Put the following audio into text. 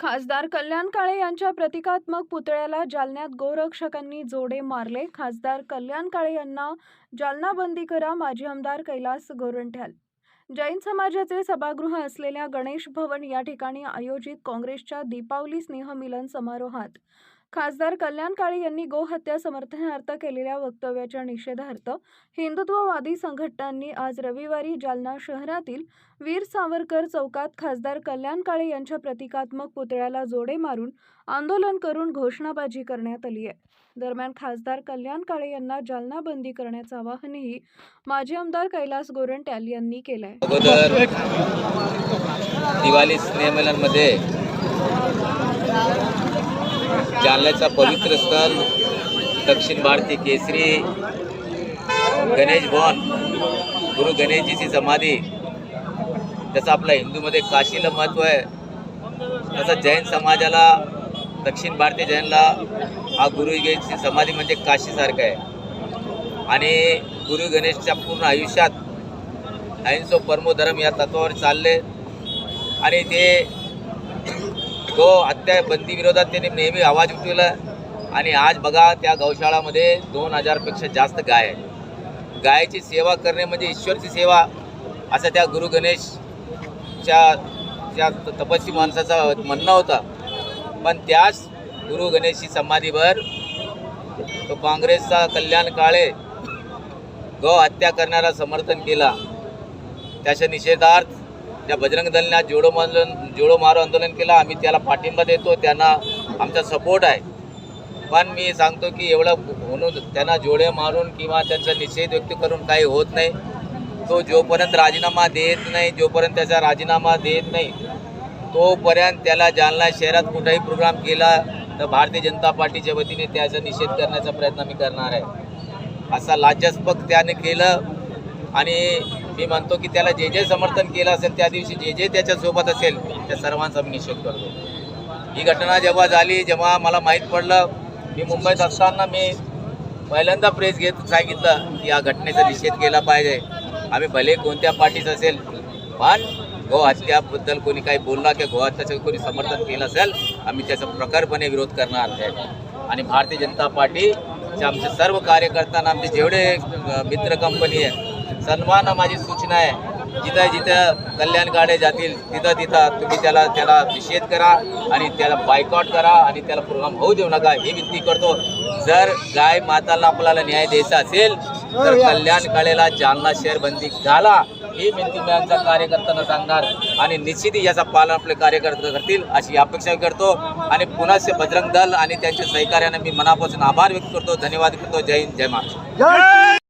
खासदार कल्याण काळे यांच्या प्रतिकात्मक पुतळ्याला जालन्यात गोरक्षकांनी जोडे मारले. खासदार कल्याण काळे यांना जालना बंदी करा माजी आमदार कैलास गोरंठ्याल. जैन समाजाचे सभागृह असलेल्या गणेश भवन या ठिकाणी आयोजित काँग्रेसच्या दीपावली स्नेहमिलन समारोहात खासदार कल्याण काळे यांनी गोहत्या समर्थनार्थ केलेल्या वक्तव्याच्या निषेधार्थ हिंदुत्ववादी संघटनांनी आज रविवारी जालना शहरातील वीर सावरकर चौकात खासदार कल्याण काळे यांच्या प्रतिकात्मक पुतळ्याला जोडे मारून आंदोलन करून घोषणाबाजी करण्यात आली आहे. दरम्यान खासदार कल्याण काळे यांना जालना बंदी करण्याचं आवाहनही माजी आमदार कैलास गोरंट्याल यांनी केलंय. दिवाळी जालन्याचा पवित्र स्थळ दक्षिण भारतीय केसरी गणेश भवन गुरु गणेशजीची समाधी. त्याचं आपल्या हिंदूमध्ये काशीला महत्त्व आहे. तसं जैन समाजाला दक्षिण भारतीय जैनला हा गुरु गणेशची समाधी म्हणजे काशीसारखं आहे. आणि गुरु गणेशच्या पूर्ण आयुष्यात अहिंसो परमोधर्म या तत्वावर चालले. आणि ते गो हत्या बंदी विरोधात त्यांनी नेहमी आवाज उठवला. आणि आज बघा त्या गौशाळामध्ये दोन हजारपेक्षा जास्त गाय आहे गायची सेवा करणे म्हणजे ईश्वरची सेवा असं त्या गुरु गणेशच्या त्या तपस्वी माणसाचा म्हणणं होता. पण त्याच गुरु गणेशची समाधीवर तो काँग्रेसचा कल्याण काळे गो हत्या करणारा समर्थन केला. त्याच्या निषेधार्थ त्या बजरंग दलने आज जोडो आंदोलन जोडो मारो आंदोलन केलं. आम्ही त्याला पाठिंबा देतो त्यांना आमचा सपोर्ट आहे. पण मी सांगतो की एवढं म्हणून त्यांना जोडे मारून किंवा त्यांचा निषेध व्यक्त करून काही होत नाही. तो जोपर्यंत राजीनामा देत नाही जोपर्यंत त्याचा राजीनामा देत नाही तोपर्यंत त्याला जालना शहरात कुठेही प्रोग्राम केला तर भारतीय जनता पार्टीच्या वतीने त्याचा निषेध करण्याचा प्रयत्न मी करणार आहे. असा लाज्यास्पद त्याने केलं आणि मी म्हणतो की त्याला जे जे समर्थन केलं असेल त्या दिवशी जे जे त्याच्यासोबत असेल त्या सर्वांचा मी निषेध करतो. ही घटना जेव्हा झाली जेव्हा मला माहीत पडलं मी मुंबईत असताना मी पहिल्यांदा प्रेस घेत सांगितलं की या घटनेचा निषेध केला पाहिजे. आम्ही भले कोणत्या पार्टीत असेल पण गो हत्याबद्दल कोणी काही बोलला की गो हत्याचं कोणी समर्थन केलं असेल आम्ही त्याचा प्रखरपणे विरोध करणार आहे. आणि भारतीय जनता पार्टीचे आमचे सर्व कार्यकर्त्यांना आमचे जेवढे मित्र कंपनी आहे सन्मान माझी सूचना आहे. जिथं जिथं कल्याण गाड्या जातील तिथं तिथं तुम्ही त्याला त्याला निषेध करा आणि त्याला बायकॉट करा आणि त्याला प्रोग्राम होऊ देऊ नका. ही विनंती करतो. जर गाय माताला आपल्याला न्याय द्यायचा असेल तर कल्याण काळेला जालना शहर बंदी घाला. ही विनंती मी आमच्या कार्यकर्त्यांना सांगणार आणि निश्चित याचा पालन आपले कार्यकर्ते करतील अशी अपेक्षा करतो. आणि पुन्हा से बजरंग दल आणि त्यांच्या सहकार्याने मी मनापासून आभार व्यक्त करतो. धन्यवाद करतो. जय हिंद जय महाराष्ट्र.